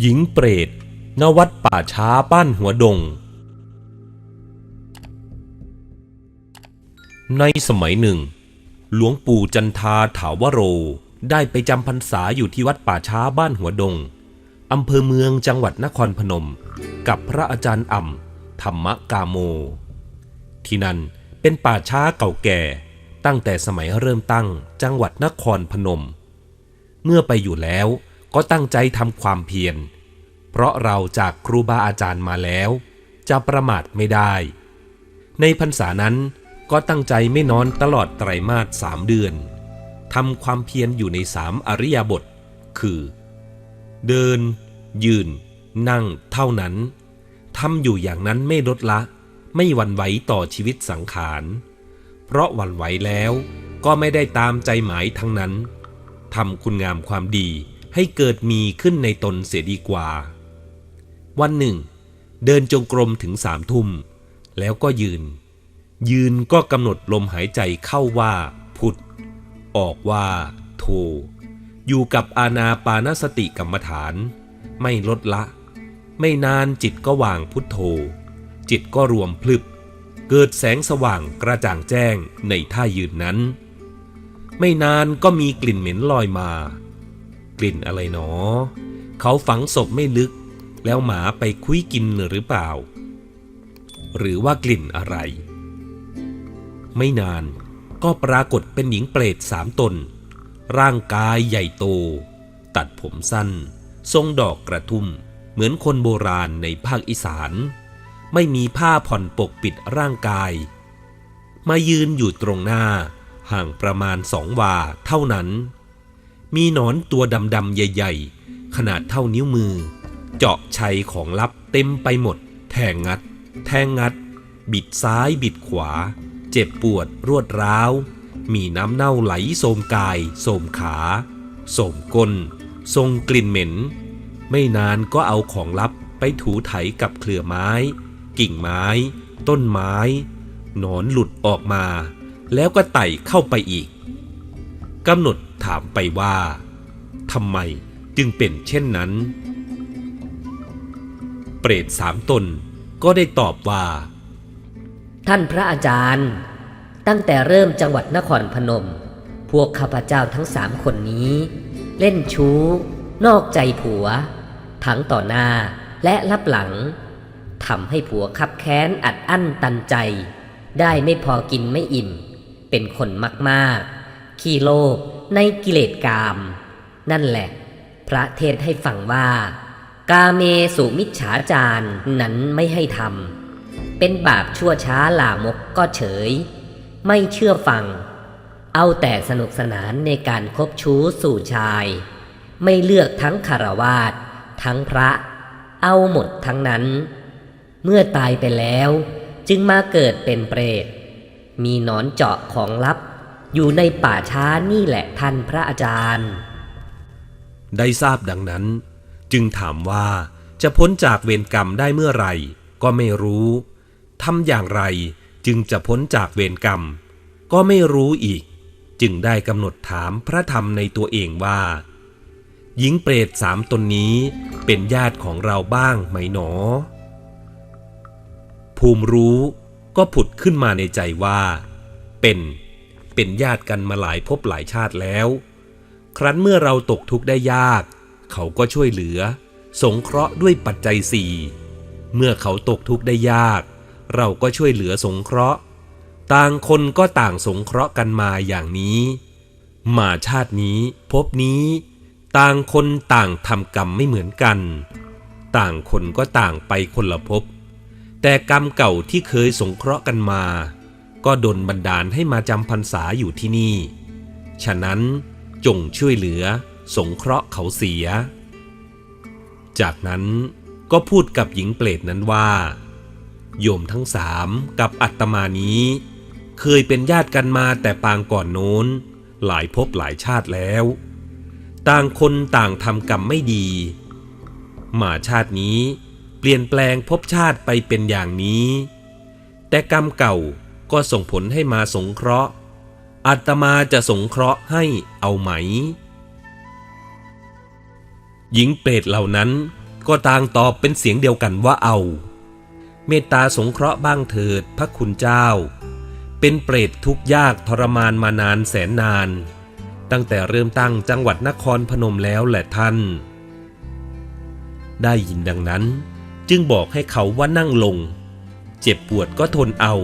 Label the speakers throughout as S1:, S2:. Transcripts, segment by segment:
S1: หญิงเปรตณวัดป่าช้าบ้านหัวดง ในสมัยหนึ่ง หลวงปู่จันทาถาวโร ได้ไปจำพรรษาอยู่ที่วัดป่าช้าบ้านหัวดงอำเภอเมืองจังหวัดนครพนม กับพระอาจารย์อ่ำธรรมกาโม ที่นั่นเป็นป่าช้าเก่าแก่ ตั้งแต่สมัยเริ่มตั้งจังหวัดนครพนม เมื่อไปอยู่แล้ว ก็ตั้งใจทำความเพียร เพราะเราจากครูบาอาจารย์มาแล้ว จะประมาทไม่ได้ ในพรรษานั้นก็ตั้งใจไม่นอนตลอดไตรมาสสามเดือนทำความเพียรอยู่ในสามอริยบท คือ เดิน ยืน นั่งเท่านั้นทำอยู่อย่างนั้นไม่ลดละ ไม่หวั่นไหวต่อชีวิตสังขาร เพราะหวั่นไหวแล้วก็ไม่ได้ตามใจหมายทั้งนั้นทำคุณงามความดี ให้เกิดมีขึ้นในตนเสียดีกว่า วันหนึ่ง เดินจงกรมถึงสามทุ่ม แล้วก็ยืน ยืนก็กำหนดลมหายใจเข้าว่า พุทธออกว่า โท อยู่กับอาณาปานสติกรรมฐาน ไม่ลดละ ไม่นานจิตก็วางพุทโธ จิตก็รวมพลึบ เกิดแสงสว่างกระจ่างแจ้งในท่ายืนนั้น ไม่นานก็มีกลิ่นเหม็นลอยมา กลิ่นอะไรหนอ เขาฝังศพไม่ลึก แล้วหมาไปคุยกินหรือเปล่า หรือว่ากลิ่นอะไร ไม่นานก็ปรากฏเป็นหญิงเปรตสามตน ร่างกายใหญ่โต ตัดผมสั้น ทรงดอกกระทุ่ม เหมือนคนโบราณในภาคอีสาน ไม่มีผ้าผ่อนปกปิดร่างกาย มายืนอยู่ตรงหน้าห่างประมาณสองวาเท่านั้น มีหนอนตัวดำๆใหญ่ ๆ ขนาดเท่านิ้วมือ เจาะชัยของลับเต็มไปหมด แทงงัด แทงงัด บิดซ้ายบิดขวา เจ็บปวดรวดร้าว มีน้ำเน่าไหลโสมกาย โสมขาโสมก้นทรงกลิ่นเหม็น ไม่นานก็เอาของลับไปถูไถกับเครือไม้ กิ่งไม้ ต้นไม้ หนอนหลุดออกมา แล้วก็ไต่เข้าไปอีกกำหนด ถามไปว่าทำไมจึงเป็นเช่นนั้น เปรตสามตนก็ได้ตอบว่า
S2: ท่านพระอาจารย์ ตั้งแต่เริ่มจังหวัดนครพนม พวกข้าพเจ้าทั้งสามคนนี้ เล่นชู้ นอกใจผัว ทั้งต่อหน้าและรับหลังทำให้ผัวคับแค้นอัดอั้นตันใจ ได้ไม่พอกินไม่อิ่ม เป็นคนมากๆ ขี้โลภ ในกิเลสกาม นั่นแหละ พระเทศให้ฟังว่า กาเมสุมิจฉาจารนั้นไม่ให้ทำเป็นบาปชั่วช้าลามกก็เฉย ไม่เชื่อฟัง เอาแต่สนุกสนานในการคบชู้สู่ชาย ไม่เลือกทั้งคารวาสทั้งพระ เอาหมดทั้งนั้น เมื่อตายไปแล้ว จึงมาเกิดเป็นเปรตมีหนอนเจาะของลับ อยู่ในป่าช้านี่แหละท่านพระอาจารย์
S1: ได้ทราบดังนั้น จึงถามว่าจะพ้นจากเวรกรรมได้เมื่อไหร่ก็ไม่รู้ทำอย่างไรจึงจะพ้นจากเวรกรรม ก็ไม่รู้อีก จึงได้กำหนดถามพระธรรมในตัวเองว่า หญิงเปรตสามตนนี้เป็นญาติของเราบ้างไหมหนอ ภูมิรู้ก็ผุดขึ้นมาในใจว่า เป็น เป็นญาติกันมาหลายภพหลายชาติแล้ว ครั้นเมื่อเราตกทุกข์ได้ยาก เขาก็ช่วยเหลือ สงเคราะห์ด้วยปัจจัยสี่เมื่อเขาตกทุกข์ได้ยาก เราก็ช่วยเหลือสงเคราะห์ ต่างคนก็ต่างสงเคราะห์กันมาอย่างนี้ มาชาตินี้ภพนี้ ต่างคนต่างทำกรรมไม่เหมือนกัน ต่างคนก็ต่างไปคนละภพแต่กรรมเก่าที่เคยสงเคราะห์กันมา ก็ดลบันดาลให้มาจำพรรษาอยู่ที่นี่ ฉะนั้นจงช่วยเหลือสงเคราะห์เขาเสีย จากนั้นก็พูดกับหญิงเปรตนั้นว่า โยมทั้งสามกับอัตมานี้ เคยเป็นญาติกันมาแต่ปางก่อนโน้น หลายภพหลายชาติแล้ว ต่างคนต่างทำกรรมไม่ดีมาชาตินี้เปลี่ยนแปลงภพชาติไปเป็นอย่างนี้ แต่กรรมเก่า ก็ส่งผลให้มาสงเคราะห์ อัตมาจะสงเคราะห์ให้เอาไหม หญิงเปรตเหล่านั้นก็ต่างตอบเป็นเสียงเดียวกันว่าเอา เมตตาสงเคราะห์บ้างเถิดพระคุณเจ้า เป็นเปรตทุกยากทรมานมานานแสนนาน ตั้งแต่เริ่มตั้งจังหวัดนครพนมแล้วแหละท่าน ได้ยินดังนั้นจึงบอกให้เขาว่านั่งลง เจ็บปวดก็ทนเอา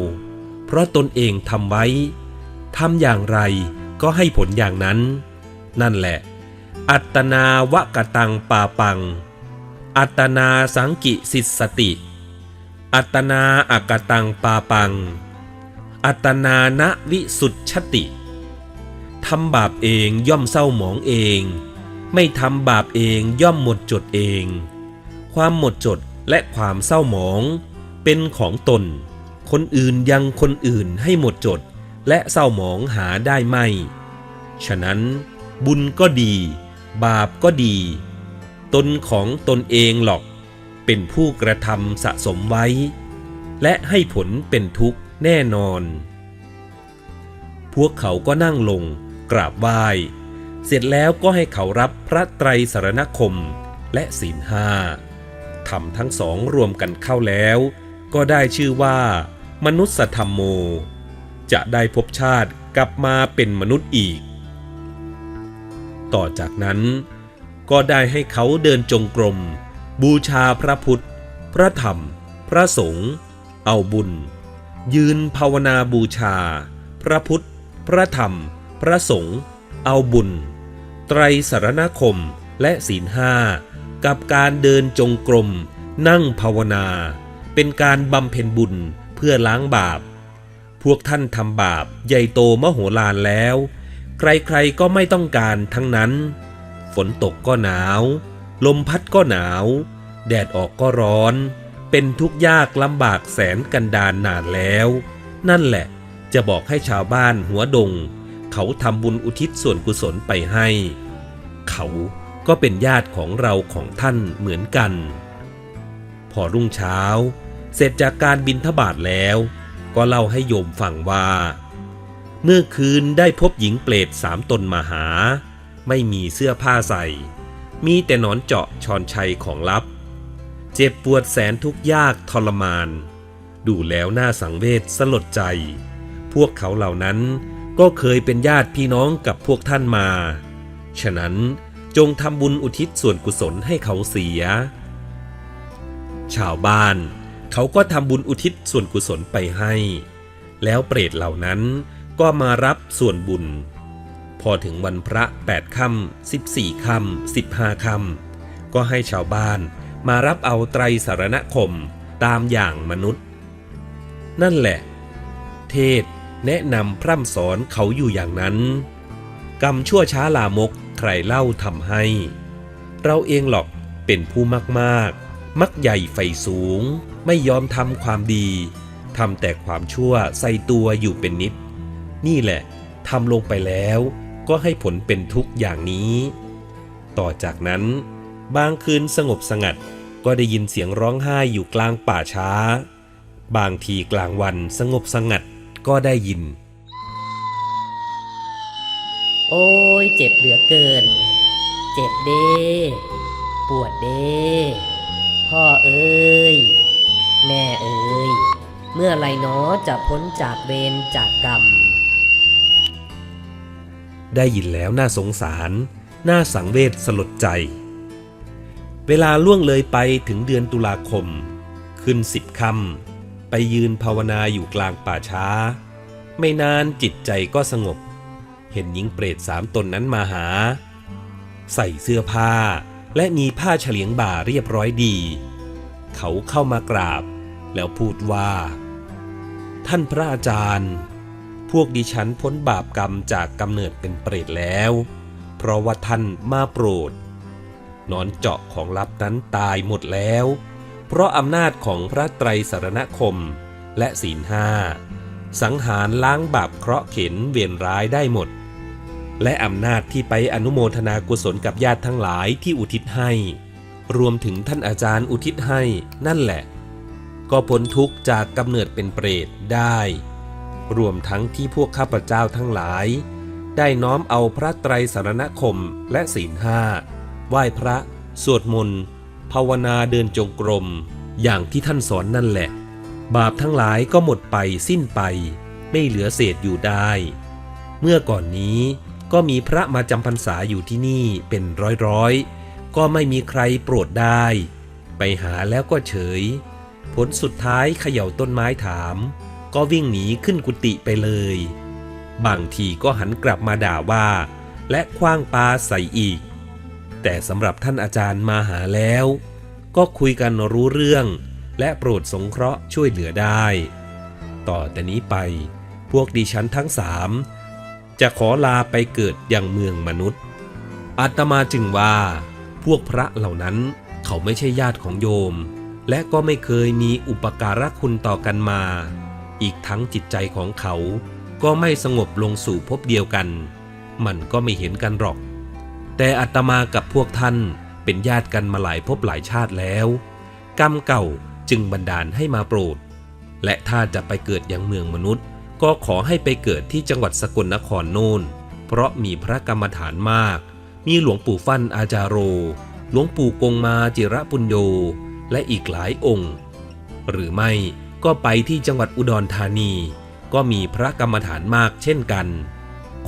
S1: เพราะตนเองทำไว้ทำอย่างไรก็ให้ผลอย่างนั้น นั่นแหละ อัตนาวกตังปาปัง อัตนาสังกิสิสติ อัตนาอากตังปาปัง อัตนานะวิสุทธชติทำบาปเองย่อมเศร้าหมองเอง ไม่ทำบาปเองย่อมหมดจดเอง ความหมดจดและความเศร้าหมองเป็นของตน คนอื่นยังคนอื่นให้หมดจด และเศร้าหมองหาได้ไม่ ฉะนั้นบุญก็ดี บาปก็ดี ตนของตนเองหรอก เป็นผู้กระทำสะสมไว้ และให้ผลเป็นทุกข์แน่นอน พวกเขาก็นั่งลงกราบไหว้ เสร็จแล้วก็ให้เขารับพระไตรสรณคมและศีลห้าทำทั้งสองรวมกันเข้าแล้ว ก็ได้ชื่อว่า มนุษยธรรมโม จะได้พบชาติกลับมาเป็นมนุษย์อีก ต่อจากนั้นก็ได้ให้เขาเดินจงกรม บูชาพระพุทธ พระธรรม พระสงฆ์เอาบุญ ยืนภาวนาบูชา พระพุทธ พระธรรม พระสงฆ์เอาบุญ ไตรสารณคมและศีลห้ากับการเดินจงกรม นั่งภาวนา เป็นการบำเพ็ญบุญ เพื่อล้างบาป พวกท่านทำบาปใหญ่โตมโหฬารแล้ว ใครๆก็ไม่ต้องการทั้งนั้น ฝนตกก็หนาว ลมพัดก็หนาว แดดออกก็ร้อน เป็นทุกข์ยากลำบากแสนกันดานนานแล้ว นั่นแหละจะบอกให้ชาวบ้านหัวดง เขาทำบุญอุทิศส่วนกุศลไปให้ เขาก็เป็นญาติของเราของท่านเหมือนกัน พอรุ่งเช้า เสร็จจากการบินทบาทแล้ว ก็เล่าให้โยมฟังว่า เมื่อคืนได้พบหญิงเปรตสามตนมาหา ไม่มีเสื้อผ้าใส่ มีแต่หนอนเจาะชอนชัยของลับ เจ็บปวดแสนทุกข์ยากทรมาน ดูแล้วน่าสังเวชสลดใจ พวกเขาเหล่านั้นก็เคยเป็นญาติพี่น้องกับพวกท่านมา ฉะนั้นจงทำบุญอุทิศส่วนกุศลให้เขาเสีย ชาวบ้าน เขาก็ทำบุญอุทิศส่วนกุศลไปให้ แล้วเปรตเหล่านั้นก็มารับส่วนบุญ พอถึงวันพระแปดค่ำสิบสี่ค่ำสิบห้าค่ำก็ให้ชาวบ้านมารับเอาไตรสารณคมตามอย่างมนุษย์ นั่นแหละ เทศแนะนำพร่ำสอนเขาอยู่อย่างนั้น กรรมชั่วช้าลามกใครเล่าทำให้ เราเองหรอกเป็นผู้มากๆ มักใหญ่ไฟสูง ไม่ยอมทำความดีทำแต่ความชั่วใส่ตัวอยู่เป็นนิด นี่แหละทำลงไปแล้วก็ให้ผลเป็นทุกข์อย่างนี้ ต่อจากนั้น บางคืนสงบสงัดก็ได้ยินเสียงร้องไห้อยู่กลางป่าช้า บางทีกลางวันสงบสงัดก็ได้ยิน
S2: โอ้ยเจ็บเหลือเกิน เจ็บเด้ปวดเด้พ่อเอ้ย แม่เอ้ยเมื่อไรหนอจะพ้นจากเวรจากกรรม
S1: ได้ยินแล้วน่าสงสาร น่าสังเวชสลดใจ เวลาล่วงเลยไปถึงเดือนตุลาคม ขึ้นสิบคำไปยืนภาวนาอยู่กลางป่าช้า ไม่นานจิตใจก็สงบ เห็นหญิงเปรตสามตนนั้นมาหา ใส่เสื้อผ้าและมีผ้าเฉลียงบ่าเรียบร้อยดี เขาเข้ามากราบ แล้วพูดว่า ท่านพระอาจารย์ พวกดิฉันพ้นบาปกรรมจากกำเนิดเป็นเปรตแล้ว เพราะว่าท่านมาโปรดนอนเจาะของลับนั้นตายหมดแล้ว เพราะอำนาจของพระไตรสรณคมและศีลห้าสังหารล้างบาปเคราะห์เข็นเวียนร้ายได้หมด และอำนาจที่ไปอนุโมทนากุศลกับญาติทั้งหลายที่อุทิศให้ รวมถึงท่านอาจารย์อุทิศให้นั่นแหละ ก็พ้นทุกข์จากกำเนิดเป็นเปรตได้ รวมทั้งที่พวกข้าพเจ้าทั้งหลาย ได้น้อมเอาพระไตรสารณคมและศีลห้าไหว้พระ สวดมนต์ภาวนาเดินจงกรม อย่างที่ท่านสอนนั่นแหละ บาปทั้งหลายก็หมดไปสิ้นไป ไม่เหลือเศษอยู่ได้ เมื่อก่อนนี้ก็มีพระมาจำพรรษาอยู่ที่นี่เป็นร้อยๆ ก็ไม่มีใครโปรดได้ ไปหาแล้วก็เฉย ผลสุดท้ายเขย่าต้นไม้ถาม ก็วิ่งหนีขึ้นกุฏิไปเลย บางทีก็หันกลับมาด่าว่า และคว้างปาใส่อีก แต่สำหรับท่านอาจารย์มาหาแล้ว ก็คุยกันรู้เรื่อง และโปรดสงเคราะห์ช่วยเหลือได้ ต่อแต่นี้ไปพวกดิฉันทั้งสามจะขอลาไปเกิดอย่างเมืองมนุษย์อาตมาจึงว่า พวกพระเหล่านั้นเขาไม่ใช่ญาติของโยม และก็ไม่เคยมีอุปการะคุณต่อกันมา อีกทั้งจิตใจของเขาก็ไม่สงบลงสู่ภพเดียวกัน มันก็ไม่เห็นกันหรอก แต่อาตมากับพวกท่านเป็นญาติกันมาหลายภพหลายชาติแล้ว กรรมเก่าจึงบันดาลให้มาโปรด และถ้าจะไปเกิดยังเมืองมนุษย์ ก็ขอให้ไปเกิดที่จังหวัดสกลนครโน่นเพราะมีพระกรรมฐานมาก มีหลวงปู่ฟั่นอาจารโร หลวงปู่กงมาจิระปุญโย และอีกหลายองค์ หรือไม่ก็ไปที่จังหวัดอุดรธานี ก็มีพระกรรมฐานมากเช่นกัน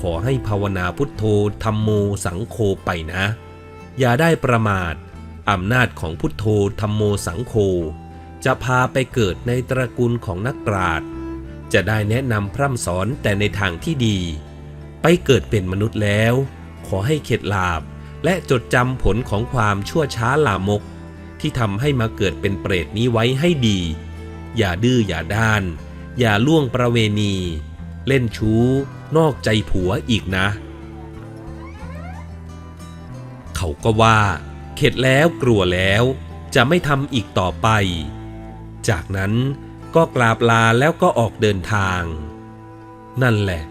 S1: ขอให้ภาวนาพุทโธธรรมโมสังโฆไปนะ อย่าได้ประมาทอำนาจของพุทโธธรรมโมสังโฆจะพาไปเกิดในตระกูลของนักปราชญ์จะได้แนะนำพร่ำสอนแต่ในทางที่ดี ไปเกิดเป็นมนุษย์แล้ว ขอให้เข็ดหลาบ และจดจำผลของความชั่วช้าลามก ที่ทำให้มาเกิดเป็นเปรตนี้ไว้ให้ดี อย่าดื้ออย่าด้าน อย่าล่วงประเวณี เล่นชู้ นอกใจผัวอีกนะ เขาก็ว่า เข็ดแล้วกลัวแล้ว จะไม่ทำอีกต่อไป จากนั้นก็กราบลาแล้วก็ออกเดินทาง นั่นแหละ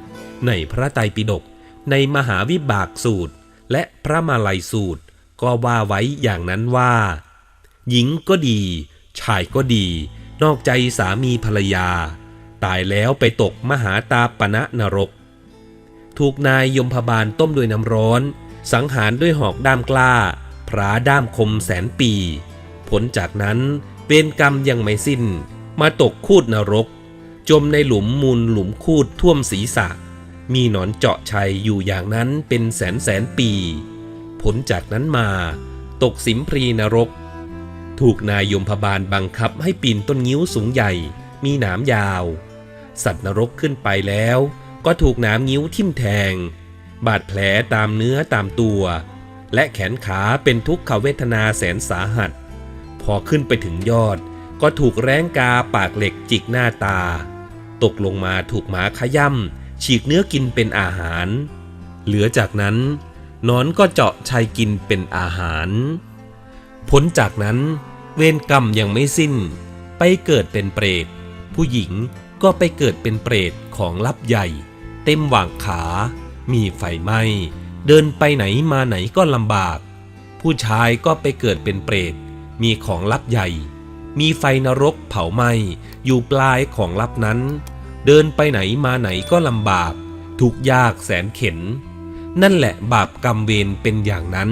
S1: ในพระไตรปิฎก ในมหาวิบากสูตร และพระมาลัยสูตร ก็ว่าไว้อย่างนั้นว่า หญิงก็ดี ชายก็ดี นอกใจสามีภรรยา ตายแล้วไปตกมหาตาปณะนรก ถูกนายยมพบาลต้มด้วยน้ำร้อน สังหารด้วยหอกด้ามกล้า พระด้ามคมแสนปี ผลจากนั้นเวรกรรมยังไม่สิ้น มาตกคูดนรก จมในหลุมมูลหลุมคูดท่วมศีรษะ มีหนอนเจาะชัยอยู่อย่างนั้นเป็นแสนแสนปี ผลจากนั้นมาตกสิมพรีนรก ถูกนายยมพบาลบังคับให้ปีนต้นงิ้วสูงใหญ่ มีหนามยาว สัตว์นรกขึ้นไปแล้ว ก็ถูกหนามงิ้วทิ่มแทง บาดแผลตามเนื้อตามตัว และแขนขาเป็นทุกขเวทนาแสนสาหัส พอขึ้นไปถึงยอดก็ถูกแร้งกาปากเหล็กจิกหน้าตา ตกลงมาถูกหมาขย่ำ ฉีกเนื้อกินเป็นอาหาร เหลือจากนั้นนอนก็เจาะชัยกินเป็นอาหาร ผลจากนั้นเวรกรรมยังไม่สิ้น ไปเกิดเป็นเปรต ผู้หญิงก็ไปเกิดเป็นเปรตของลับใหญ่ เต็มหว่างขา มีไฟไหม้เดินไปไหนมาไหนก็ลำบาก ผู้ชายก็ไปเกิดเป็นเปรต มีของลับใหญ่ มีไฟนรกเผาไหม้อยู่ปลายของลับนั้น เดินไปไหนมาไหนก็ลำบาก ทุกยากแสนเข็น นั่นแหละบาปกรรมเวรเป็นอย่างนั้น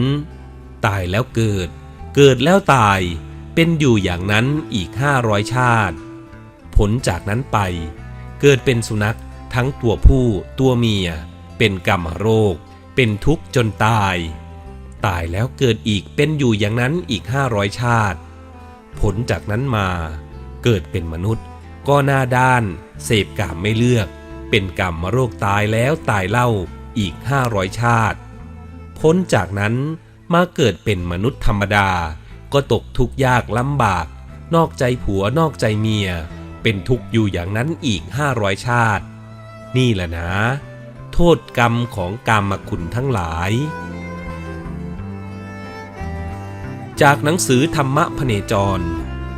S1: ตายแล้วเกิด เกิดแล้วตาย เป็นอยู่อย่างนั้นอีกห้าร้อยชาติ ผลจากนั้นไป เกิดเป็นสุนัขทั้งตัวผู้ตัวเมีย เป็นกรรมโรค เป็นทุกข์จนตาย ตายแล้วเกิดอีกเป็นอยู่อย่างนั้นอีกห้าร้อยชาติ ผลจากนั้นมา เกิดเป็นมนุษย์ ก็หน้าด้าน เสพกามไม่เลือก เป็นกรรมมโรคตายแล้วตายเล่าอีกห้าร้อยชาติ พ้นจากนั้นมาเกิดเป็นมนุษย์ธรรมดา ก็ตกทุกข์ยากลำบาก นอกใจผัวนอกใจเมีย เป็นทุกข์อยู่อย่างนั้นอีกห้าร้อยชาติ นี่แหละนะ โทษกรรมของกรรมคุณทั้งหลาย จากหนังสือธรรมะพเนจร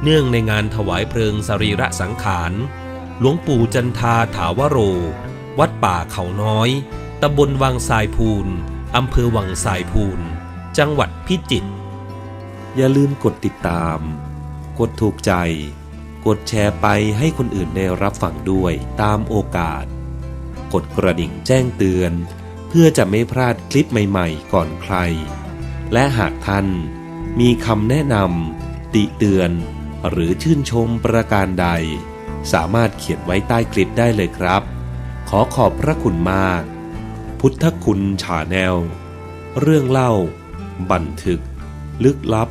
S1: เนื่องในงานถวายเพลิงสรีระสังขาร หลวงปู่จันทาถาวโร วัดป่าเขาน้อย ตำบลวังทรายพูน อำเภอวังทรายพูน จังหวัดพิจิตร
S3: อย่าลืมกดติดตาม กดถูกใจ กดแชร์ไปให้คนอื่นได้รับฟังด้วยตามโอกาส กดกระดิ่งแจ้งเตือน เพื่อจะไม่พลาดคลิปใหม่ๆ ก่อนใคร และหากท่าน
S1: มีคำแนะนำติเตือน หรือชื่นชมประการใด สามารถเขียนไว้ใต้คลิปได้เลยครับ ขอขอบพระคุณมาก พุทธคุณชาแนล เรื่องเล่า บันทึก ลึกลับ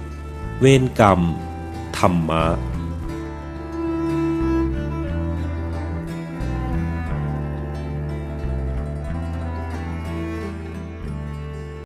S1: เวรกรรม ธรรมะ